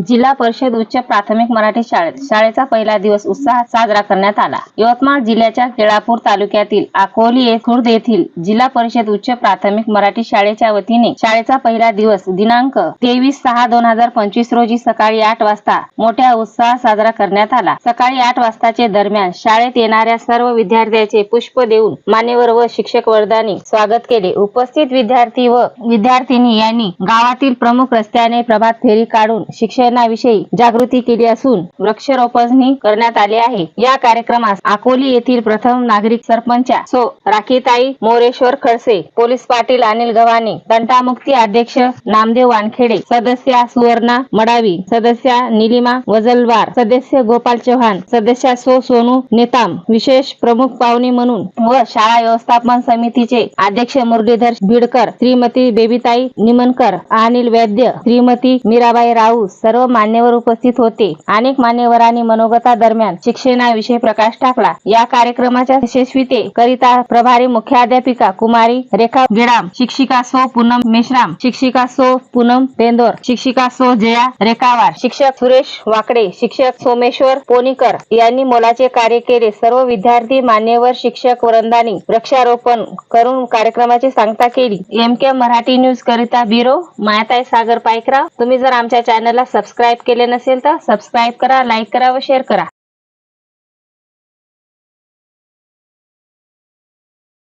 जिल्हा परिषद उच्च प्राथमिक मराठी शाळेत शाळेचा पहिला दिवस उत्साहात साजरा करण्यात आला. यवतमाळ जिल्ह्याच्या केळापूर तालुक्यातील अकोली खुर्द येथील जिल्हा परिषद उच्च प्राथमिक मराठी शाळेच्या वतीने शाळेचा पहिला दिवस दिनांक तेवीस सहा दोन हजार पंचवीस रोजी सकाळी आठ वाजता मोठ्या उत्साहात साजरा करण्यात आला. सकाळी आठ वाजताचे दरम्यान शाळेत येणाऱ्या सर्व विद्यार्थ्यांचे पुष्प देऊन मान्यवर व शिक्षक वर्गाने स्वागत केले. उपस्थित विद्यार्थी व विद्यार्थिनी यांनी गावातील प्रमुख रस्त्याने प्रभात फेरी काढून शिक्षणाविषयी जागृती केली असून वृक्षारोपणही करण्यात आले आहे. या कार्यक्रमास अकोली येथील प्रथम नागरिक सरपंचा सो राखीताई मोरेश्वर खडसे पोलीस पाटील अनिल गव्हाणे तंटामुक्ती अध्यक्ष नामदेव वानखेडे सदस्या सुवर्णा मडावी सदस्या निलिमा वजलवार सदस्य गोपाल चव्हाण सदस्या सो सोनू नेताम विशेष प्रमुख पाहुणे म्हणून व शाळा व्यवस्थापन समितीचे अध्यक्ष मुरलीधर भिडकर श्रीमती बेबीताई निमनकर अनिल वैद्य श्रीमती मीराबाई राऊत सर्व मान्यवर उपस्थित होते. अनेक मान्यवरांनी मनोगता दरम्यान शिक्षणाविषयी प्रकाश टाकला. या कार्यक्रमाच्या यशस्वीते करिता प्रभारी मुख्याध्यापिका कुमारी रेखा गेडाम शिक्षिका सो पूनम मेश्राम शिक्षिका सो पूनम पेंदोर शिक्षिका सो जया रेखावार शिक्षक सुरेश वाकडे शिक्षक सोमेश्वर पोनीकर यांनी मोलाचे कार्य केले. सर्व विद्यार्थी मान्यवर शिक्षक वृंदांनी वृक्षारोपण करून कार्यक्रमाची सांगता केली. एम के मराठी न्यूज करिता ब्युरो मायाताई सागर पायकराव. तुम्ही जर आमच्या चॅनल चॅनलला सबस्क्राईब केले नसेल तर सबस्क्राईब करा लाईक करा व शेअर करा.